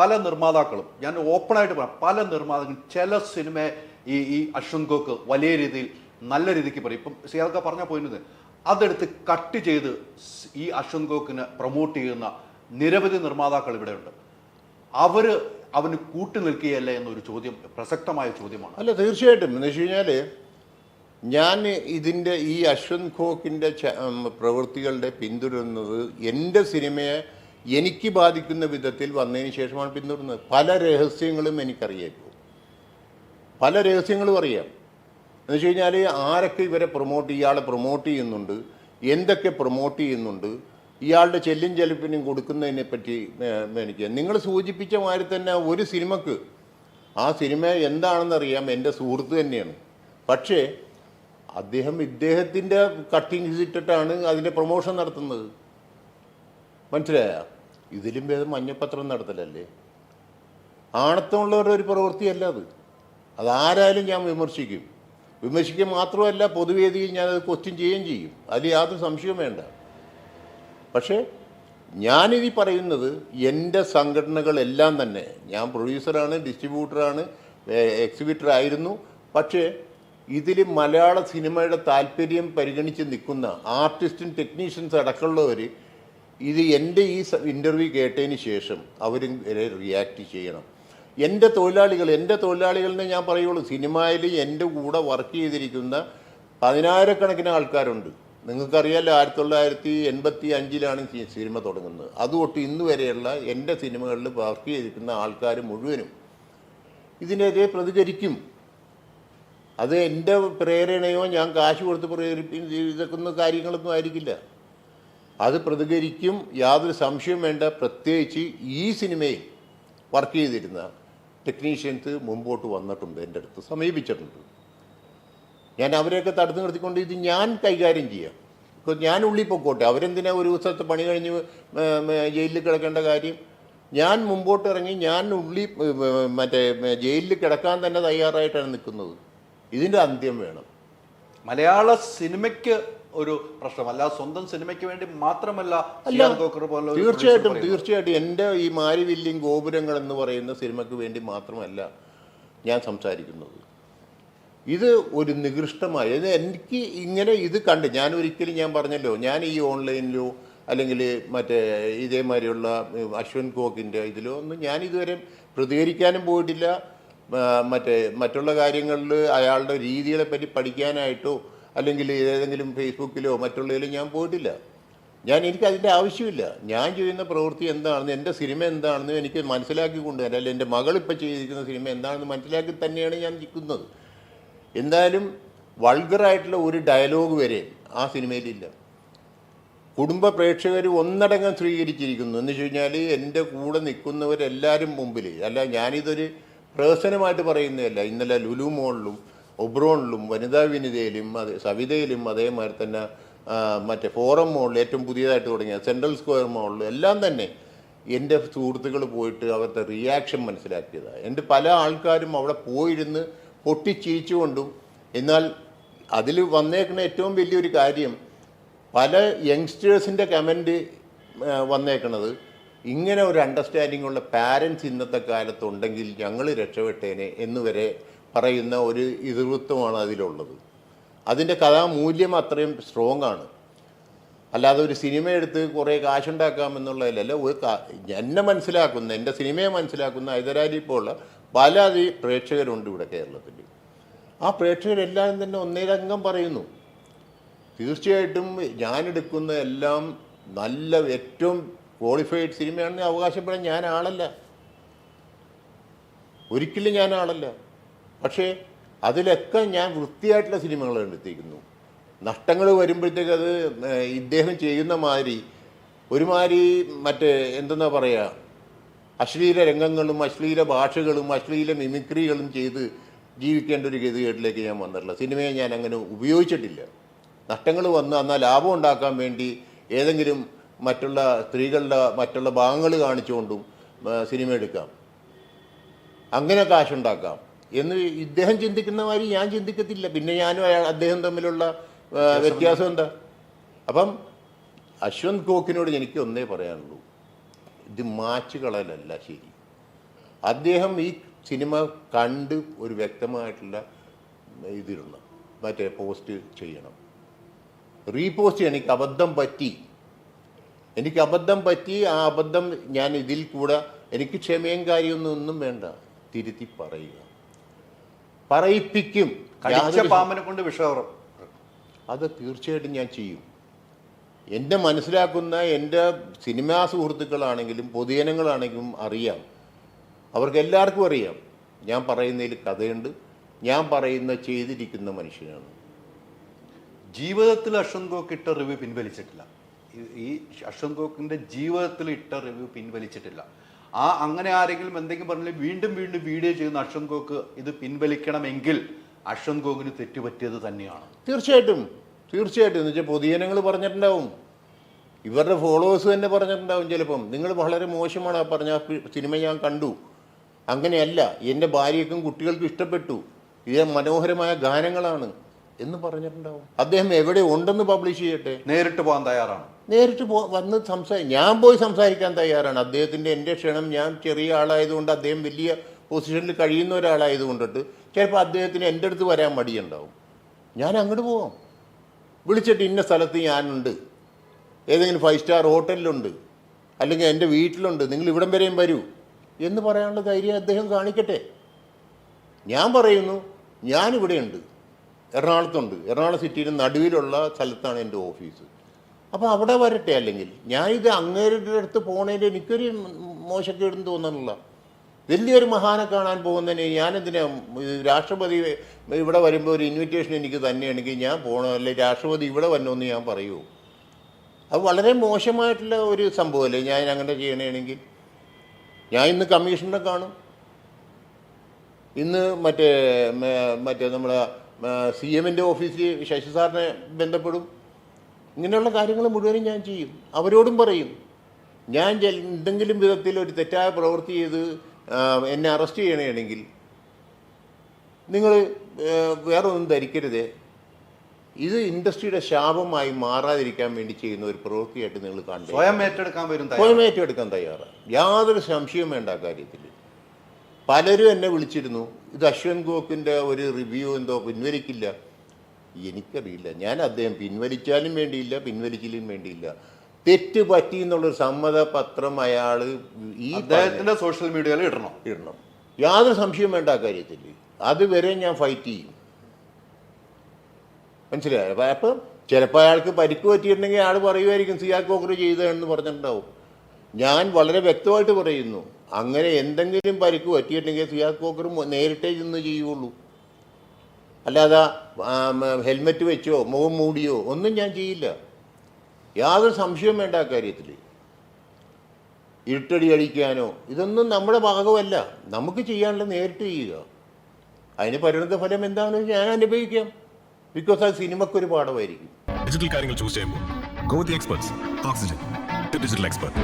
പല നിർമ്മാതാക്കളും ഞാൻ ഓപ്പണായിട്ട് പറയാം പല നിർമ്മാതാക്കളും ചില സിനിമ ഈ ഈ അശ്വന്ത് ഗോക്ക് വലിയ രീതിയിൽ നല്ല രീതിക്ക് പറയും. ഇപ്പം സിയാൽക്ക പറഞ്ഞ പോയിരുന്നത് അതെടുത്ത് കട്ട് ചെയ്ത് ഈ അശ്വന്ത് ഗോക്കിനെ പ്രൊമോട്ട് ചെയ്യുന്ന നിരവധി നിർമ്മാതാക്കൾ ഇവിടെയുണ്ട്. അവർ അവന് കൂട്ടു നിൽക്കുകയല്ല എന്നൊരു ചോദ്യം പ്രസക്തമായ ചോദ്യമാണ്. അല്ല തീർച്ചയായിട്ടും. എന്ന് വെച്ച് കഴിഞ്ഞാൽ ഞാൻ ഇതിന്റെ ഈ അശ്വന്ത് ഖോക്കിന്റെ പ്രവൃത്തികളുടെ പിന്തുടരുന്നത് എന്റെ സിനിമയെ എനിക്ക് ബാധിക്കുന്ന വിധത്തിൽ വന്നതിന് ശേഷമാണ് പിന്തുടരുന്നത്. പല രഹസ്യങ്ങളും എനിക്കറിയാം പല രഹസ്യങ്ങളും അറിയാം. എന്ന് വെച്ച് കഴിഞ്ഞാൽ ആരൊക്കെ ഇവരെ പ്രൊമോട്ട് ഇയാളെ പ്രൊമോട്ട് ചെയ്യുന്നുണ്ട് എന്തൊക്കെ പ്രൊമോട്ട് ചെയ്യുന്നുണ്ട് ഇയാളുടെ ചെല്ലും ചെലപ്പിനും കൊടുക്കുന്നതിനെ പറ്റി എനിക്ക് നിങ്ങൾ സൂചിപ്പിച്ച മാതിരി തന്നെ ഒരു സിനിമക്ക് ആ സിനിമ എന്താണെന്നറിയാം എന്റെ സുഹൃത്ത് തന്നെയാണ്. പക്ഷേ അദ്ദേഹം ഇദ്ദേഹത്തിന്റെ കട്ടിങ്സ് ഇട്ടിട്ടാണ് അതിന്റെ പ്രൊമോഷൻ നടത്തുന്നത്. മനസ്സിലായ? ഇതിലും ഭേദം മഞ്ഞപ്പത്രം നടത്തലല്ലേ? ആണത്തമുള്ളവരുടെ ഒരു പ്രവൃത്തിയല്ല അത്. അതാരായാലും ഞാൻ വിമർശിക്കും. വിമർശിക്കുക മാത്രമല്ല പൊതുവേദിയിൽ ഞാനത് ക്വസ്റ്റ്യൻ ചെയ്യുകയും ചെയ്യും. അതിൽ യാതൊരു സംശയവും വേണ്ട. പക്ഷേ ഞാനിത് പറയുന്നത് എന്റെ സംഘടനകളെല്ലാം തന്നെ. ഞാൻ പ്രൊഡ്യൂസറാണ് ഡിസ്ട്രിബ്യൂട്ടറാണ് എക്സിബിറ്റർ ആയിരുന്നു. പക്ഷേ ഇതിൽ മലയാള സിനിമയുടെ താല്പര്യം പരിഗണിച്ച് നിൽക്കുന്ന ആർട്ടിസ്റ്റും ടെക്നീഷ്യൻസ് അടക്കമുള്ളവർ ഇത് എന്റെ ഈ ഇന്റർവ്യൂ കേട്ടതിന് ശേഷം അവരും വരെ റിയാക്ട് ചെയ്യണം. എന്റെ തൊഴിലാളികൾ എന്റെ തൊഴിലാളികളെന്ന് ഞാൻ പറയുള്ളൂ സിനിമയിൽ എന്റെ കൂടെ വർക്ക് ചെയ്തിരിക്കുന്ന പതിനായിരക്കണക്കിന് ആൾക്കാരുണ്ട്. നിങ്ങൾക്കറിയാലോ ആയിരത്തി തൊള്ളായിരത്തി എൺപത്തി അഞ്ചിലാണ് സിനിമ തുടങ്ങുന്നത്. അതുതൊട്ട് ഇന്ന് വരെയുള്ള എന്റെ സിനിമകളിൽ വർക്ക് ചെയ്തിരിക്കുന്ന ആൾക്കാർ മുഴുവനും ഇതിനെതിരെ പ്രതികരിക്കും. അത് എന്റെ പ്രേരണയോ ഞാൻ കാശ് കൊടുത്ത് പ്രേരിപ്പിക്കുന്ന കാര്യങ്ങളൊന്നും ആയിരിക്കില്ല. അത് പ്രതികരിക്കും യാതൊരു സംശയവും വേണ്ട. പ്രത്യേകിച്ച് ഈ സിനിമയിൽ വർക്ക് ചെയ്തിരുന്ന ടെക്നീഷ്യൻസ് മുമ്പോട്ട് വന്നിട്ടുണ്ട് എന്റെ അടുത്ത് സമീപിച്ചിട്ടുണ്ട്. ഞാൻ അവരെയൊക്കെ തടുത്തു നിർത്തിക്കൊണ്ട് ഇത് ഞാൻ കൈകാര്യം ചെയ്യാം. ഇപ്പോൾ ഞാൻ ഉള്ളിൽ പൊക്കോട്ടെ അവരെന്തിനാ ഒരു ദിവസത്തെ പണി കഴിഞ്ഞ് ജയിലിൽ കിടക്കേണ്ട കാര്യം? ഞാൻ മുമ്പോട്ട് ഇറങ്ങി ഞാൻ ഉള്ളി മറ്റേ ജയിലിൽ കിടക്കാൻ തന്നെ തയ്യാറായിട്ടാണ് നിൽക്കുന്നത്. ഇതിന്റെ അന്ത്യം വേണം. മലയാള സിനിമയ്ക്ക് ഒരു പ്രശ്നം. അല്ല സ്വന്തം സിനിമയ്ക്ക് വേണ്ടി മാത്രമല്ല തീർച്ചയായിട്ടും തീർച്ചയായിട്ടും. എന്റെ ഈ മാരിവില്യം ഗോപുരങ്ങൾ എന്ന് പറയുന്ന സിനിമയ്ക്ക് വേണ്ടി മാത്രമല്ല ഞാൻ സംസാരിക്കുന്നത്. ഇത് ഒരു നികൃഷ്ടമായ എനിക്ക് ഇങ്ങനെ ഇത് കണ്ട് ഞാൻ ഒരിക്കലും ഞാൻ പറഞ്ഞല്ലോ ഞാൻ ഈ ഓൺലൈനിലോ അല്ലെങ്കിൽ മറ്റേ ഇതേമാതിരിയുള്ള അശ്വൻ കോക്കിന്റെ ഇതിലോ ഒന്നും ഞാൻ ഇതുവരെ പ്രതികരിക്കാനും പോയിട്ടില്ല. മറ്റേ മറ്റുള്ള കാര്യങ്ങളിൽ അയാളുടെ രീതികളെ പറ്റി പഠിക്കാനായിട്ടോ അല്ലെങ്കിൽ ഏതെങ്കിലും ഫേസ്ബുക്കിലോ മറ്റുള്ളതിലും ഞാൻ പോയിട്ടില്ല. ഞാൻ എനിക്ക് അതിന്റെ ആവശ്യമില്ല. ഞാൻ ചെയ്യുന്ന പ്രവൃത്തി എന്താണെന്ന് എന്റെ സിനിമ എന്താണെന്ന് എനിക്ക് മനസ്സിലാക്കിക്കൊണ്ട് തന്നെ അല്ലെങ്കിൽ എന്റെ മകൾ ഇപ്പം ചെയ്തിരിക്കുന്ന സിനിമ എന്താണെന്ന് മനസ്സിലാക്കി തന്നെയാണ് ഞാൻ നിൽക്കുന്നത്. എന്തായാലും വൾഗറായിട്ടുള്ള ഒരു ഡയലോഗ് വരെ ആ സിനിമയിലില്ല. കുടുംബ പ്രേക്ഷകർ ഒന്നടങ്കം സ്വീകരിച്ചിരിക്കുന്നു. എന്ന് വെച്ച് കഴിഞ്ഞാൽ എന്റെ കൂടെ നിൽക്കുന്നവരെല്ലാവരും മുമ്പിൽ അല്ല ഞാനിതൊരു പ്രഹസനമായിട്ട് പറയുന്നതല്ല. ഇന്നലെ ലുലു മോളിലും ഒബ്രോണിലും വനിതാ വിനിതയിലും അത് സവിതയിലും അതേമാതിരി തന്നെ മറ്റേ ഫോറം മോളിൽ ഏറ്റവും പുതിയതായിട്ട് തുടങ്ങിയ സെൻട്രൽ സ്ക്വയർ മോളിൽ എല്ലാം തന്നെ എന്റെ സുഹൃത്തുക്കൾ പോയിട്ട് അവരുടെ റിയാക്ഷൻ മനസ്സിലാക്കിയതാണ് എന്റെ പല ആൾക്കാരും അവിടെ പോയിരുന്ന് പൊട്ടിച്ചിരിച്ചുകൊണ്ടും എന്നാൽ അതിൽ വന്നേക്കുന്ന ഏറ്റവും വലിയൊരു കാര്യം പല യങ്സ്റ്റേഴ്സിന്റെ കമന്റ് വന്നേക്കുന്നത് ഇങ്ങനെ ഒരു അണ്ടർസ്റ്റാൻഡിംഗ് ഉള്ള പാരൻസ് ഇന്നത്തെ കാലത്തുണ്ടെങ്കിൽ ഞങ്ങൾ രക്ഷപ്പെട്ടേനെ എന്ന് വരെ പറയുന്ന ഒരു ഇതിവൃത്തമാണ് അതിലുള്ളത്. അതിന്റെ കഥാമൂല്യം അത്രയും സ്ട്രോങ് ആണ്. അല്ലാതെ ഒരു സിനിമ എടുത്ത് കുറേ കാശുണ്ടാക്കാമെന്നുള്ളതിലല്ല ഒരു എന്നെ മനസ്സിലാക്കുന്ന എന്റെ സിനിമയെ മനസ്സിലാക്കുന്ന ഹൈദരാലി പോലുള്ള പല അതി പ്രേക്ഷകരുണ്ട് ഇവിടെ കേരളത്തിൽ. ആ പ്രേക്ഷകരെല്ലാം തന്നെ ഒന്നേരംഗം പറയുന്നു. തീർച്ചയായിട്ടും ഞാനെടുക്കുന്ന എല്ലാം നല്ല ഏറ്റവും ക്വാളിഫൈഡ് സിനിമയാണെന്ന് അവകാശപ്പെടാൻ ഞാൻ ഒരിക്കലും ഞാൻ പക്ഷേ അതിലൊക്കെ ഞാൻ വൃത്തിയായിട്ടുള്ള സിനിമകൾ കണ്ടെത്തിയിരിക്കുന്നു. നഷ്ടങ്ങൾ വരുമ്പോഴത്തേക്ക് അത് ഇദ്ദേഹം ചെയ്യുന്ന മാതിരി ഒരുമാതിരി മറ്റേ എന്തെന്നാ പറയുക അശ്ലീല രംഗങ്ങളും അശ്ലീല ഭാഷകളും അശ്ലീല മിമിക്രികളും ചെയ്ത് ജീവിക്കേണ്ട ഒരു ഗതികേട്ടിലേക്ക് ഞാൻ വന്നിട്ടില്ല സിനിമയെ ഞാൻ അങ്ങനെ ഉപയോഗിച്ചിട്ടില്ല. നഷ്ടങ്ങൾ വന്ന് എന്നാൽ ലാഭം ഉണ്ടാക്കാൻ വേണ്ടി ഏതെങ്കിലും മറ്റുള്ള സ്ത്രീകളുടെ മറ്റുള്ള ഭാഗങ്ങൾ കാണിച്ചുകൊണ്ടും സിനിമ എടുക്കാം. അങ്ങനെ കാശുണ്ടാക്കാം. എന്ന് ഇദ്ദേഹം ചിന്തിക്കുന്ന മാതിരി ഞാൻ ചിന്തിക്കത്തില്ല. പിന്നെ ഞാനും അയാൾ അദ്ദേഹം തമ്മിലുള്ള വ്യത്യാസം എന്താ? അപ്പം അശ്വന്ത് ഗോക്കിനോട് എനിക്ക് ഒന്നേ പറയാനുള്ളൂ. ഇത് മാച്ച് കളയലല്ല ശരി. അദ്ദേഹം ഈ സിനിമ കണ്ട് ഒരു വ്യക്തമായിട്ടുള്ള ഇതിടണം. മറ്റേ പോസ്റ്റ് ചെയ്യണം. റീപോസ്റ്റ് ചെയ്യണം എനിക്ക് അബദ്ധം പറ്റി. എനിക്ക് അബദ്ധം പറ്റി ആ അബദ്ധം ഞാൻ ഇതിൽ കൂടെ എനിക്ക് ക്ഷമയും കാര്യമൊന്നും ഒന്നും വേണ്ട. തിരുത്തി പറയുക. പറയിപ്പിക്കും. കടിച്ച പാമ്പിനെ കൊണ്ട് വിഷവറം. അത് തീർച്ചയായിട്ടും ഞാൻ ചെയ്യും. എന്റെ മനസ്സിലാക്കുന്ന എന്റെ സിനിമാ സുഹൃത്തുക്കളാണെങ്കിലും പൊതുജനങ്ങളാണെങ്കിലും അറിയാം. അവർക്ക് എല്ലാവർക്കും അറിയാം. ഞാൻ പറയുന്നതിൽ കഥയുണ്ട്. ഞാൻ പറയുന്ന ചെയ്തിരിക്കുന്ന മനുഷ്യനാണ്. ജീവിതത്തിൽ അശ്വന്ത് ഗോക്ക് ഇട്ട റിവ്യൂ പിൻവലിച്ചിട്ടില്ല. ഈ- അശ്വന്ത് ജീവിതത്തിൽ ഇട്ട റിവ്യൂ പിൻവലിച്ചിട്ടില്ല. ആ അങ്ങനെ ആരെങ്കിലും എന്തെങ്കിലും പറഞ്ഞാൽ വീണ്ടും വീണ്ടും വീഡിയോ ചെയ്യുന്ന അശ്വന്ത് ഗോക്ക് ഇത് പിൻവലിക്കണമെങ്കിൽ അശ്വന്ത് ഗോക്കിന് തെറ്റുപറ്റിയത് തന്നെയാണ്. തീർച്ചയായിട്ടും തീർച്ചയായിട്ടും. എന്ന് വെച്ചാൽ പൊതുജനങ്ങൾ പറഞ്ഞിട്ടുണ്ടാവും. ഇവരുടെ ഫോളോവേഴ്സ് തന്നെ പറഞ്ഞിട്ടുണ്ടാവും ചിലപ്പം. നിങ്ങൾ വളരെ മോശമാണ് ആ പറഞ്ഞ സിനിമ ഞാൻ കണ്ടു. അങ്ങനെയല്ല എന്റെ ഭാര്യയ്ക്കും കുട്ടികൾക്കും ഇഷ്ടപ്പെട്ടു. ഇത് മനോഹരമായ ഗാനങ്ങളാണ്. എന്ന് പറഞ്ഞിട്ടുണ്ടാവും. അദ്ദേഹം എവിടെ ഉണ്ടെന്ന് പബ്ലിഷ് ചെയ്യട്ടെ? നേരിട്ട് പോകാൻ തയ്യാറാണ്. നേരിട്ട് പോ വന്ന് സംസാരി ഞാൻ പോയി സംസാരിക്കാൻ തയ്യാറാണ്. അദ്ദേഹത്തിന്റെ എന്റെ ക്ഷണം ഞാൻ ചെറിയ ആളായതുകൊണ്ട് അദ്ദേഹം വലിയ പൊസിഷനിൽ കഴിയുന്ന ഒരാളായതുകൊണ്ടിട്ട് ചിലപ്പോൾ അദ്ദേഹത്തിന് എന്റെ അടുത്ത് വരാൻ മടിയുണ്ടാവും. ഞാൻ അങ്ങോട്ട് പോവാം. വിളിച്ചിട്ട് ഇന്ന സ്ഥലത്ത് ഞാനുണ്ട്. ഏതെങ്കിലും ഫൈവ് സ്റ്റാർ ഹോട്ടലിലുണ്ട്. അല്ലെങ്കിൽ എന്റെ വീട്ടിലുണ്ട്. നിങ്ങൾ ഇവിടം വരെയും വരൂ എന്ന് പറയാനുള്ള ധൈര്യം അദ്ദേഹം കാണിക്കട്ടെ. ഞാൻ പറയുന്നു ഞാനിവിടെയുണ്ട്. എറണാകുളത്തുണ്ട്. എറണാകുളം സിറ്റിയുടെ നടുവിലുള്ള സ്ഥലത്താണ് എന്റെ ഓഫീസ് അപ്പോൾ അവിടെ വരട്ടെ അല്ലെങ്കിൽ? ഞാനിത് അങ്ങേരുടെ അടുത്ത് പോണേൽ എനിക്കൊരു മോശക്കേടും തോന്നുന്നില്ല വലിയൊരു മഹാനെ കാണാൻ പോകുന്നതിന് ഞാനെന്തിനാ രാഷ്ട്രപതി ഇവിടെ വരുമ്പോൾ ഒരു ഇൻവിറ്റേഷൻ എനിക്ക് തന്നെയാണെങ്കിൽ ഞാൻ പോകണം അല്ലെങ്കിൽ രാഷ്ട്രപതി ഇവിടെ വന്നോന്ന് ഞാൻ പറയുമോ അത് വളരെ മോശമായിട്ടുള്ള ഒരു സംഭവമല്ലേ ഞാൻ അങ്ങനെ ചെയ്യണമെങ്കിൽ ഞാൻ ഇന്ന് കമ്മീഷണറെ കാണും. ഇന്ന് മറ്റേ മറ്റേ നമ്മളെ സി എമ്മിന്റെ ഓഫീസിൽ ശശി സാറിനെ ബന്ധപ്പെടും. ഇങ്ങനെയുള്ള കാര്യങ്ങൾ മുഴുവനും ഞാൻ ചെയ്യും. അവരോടും പറയും. ഞാൻ എന്തെങ്കിലും വിധത്തിൽ ഒരു തെറ്റായ പ്രവൃത്തി ചെയ്ത് എന്നെ അറസ്റ്റ് ചെയ്യണമെങ്കിൽ നിങ്ങൾ വേറെ ഒന്നും ധരിക്കരുതേ. ഇത് ഇൻഡസ്ട്രിയുടെ ശാപമായി മാറാതിരിക്കാൻ വേണ്ടി ചെയ്യുന്ന ഒരു പ്രവൃത്തിയായിട്ട് നിങ്ങൾ കാണുന്നത്. സ്വയം ഏറ്റെടുക്കാൻ വരും തയ്യാറാണ്. സ്വയം ഏറ്റെടുക്കാൻ തയ്യാറാണ്. യാതൊരു സംശയവും വേണ്ട കാര്യത്തിൽ. പലരും എന്നെ വിളിച്ചിരുന്നു. ഇത് അശ്വന്ത് ഗോക്കിന്റെ ഒരു റിവ്യൂ എന്തോ പിൻവലിക്കില്ല. എനിക്കറിയില്ല. ഞാൻ അദ്ദേഹം പിൻവലിച്ചാലും വേണ്ടിയില്ല പിൻവലിച്ചില്ലും വേണ്ടിയില്ല. തെറ്റ് പറ്റി എന്നുള്ളൊരു സമ്മതപത്രം അയാൾ ഈ അദ്ദേഹത്തിന്റെ സോഷ്യൽ മീഡിയയിൽ ഇടണം. ഇടണം. യാതൊരു സംശയം വേണ്ട ആ കാര്യത്തിൽ. അതുവരെ ഞാൻ ഫൈറ്റ് ചെയ്യും. മനസ്സിലായോ? അപ്പം അപ്പം ചിലപ്പോൾ അയാൾക്ക് പരിക്ക് പറ്റിയിട്ടുണ്ടെങ്കിൽ അയാൾ പറയുമായിരിക്കും സിയാ കോക്കർ ചെയ്തതെന്ന് പറഞ്ഞിട്ടുണ്ടാവും. ഞാൻ വളരെ വ്യക്തമായിട്ട് പറയുന്നു അങ്ങനെ എന്തെങ്കിലും പരിക്ക് പറ്റിയിട്ടുണ്ടെങ്കിൽ സിയാസ് കോക്കർ നേരിട്ടേ ചെന്ന് ചെയ്യുള്ളൂ. അല്ലാതെ ഹെൽമെറ്റ് വെച്ചോ മുഖം മൂടിയോ ഒന്നും ഞാൻ ചെയ്യില്ല. യാതൊരു സംശയവും വേണ്ട ആ കാര്യത്തിൽ ഇരുട്ടടി അടിക്കാനോ ഇതൊന്നും നമ്മുടെ ഭാഗമല്ല. നമുക്ക് ചെയ്യാനുള്ള നേരിട്ട് ചെയ്യുക. അതിന് പരിണത ഫലം എന്താണെന്ന് ഞാൻ അനുഭവിക്കാം. ബിക്കോസ് ആ സിനിമക്കൊരു പാഠമായിരിക്കും ഡിജിറ്റൽ കാര്യങ്ങൾ ചൂസ് ചെയ്യുമ്പോൾ. Experts Oxygen digital expert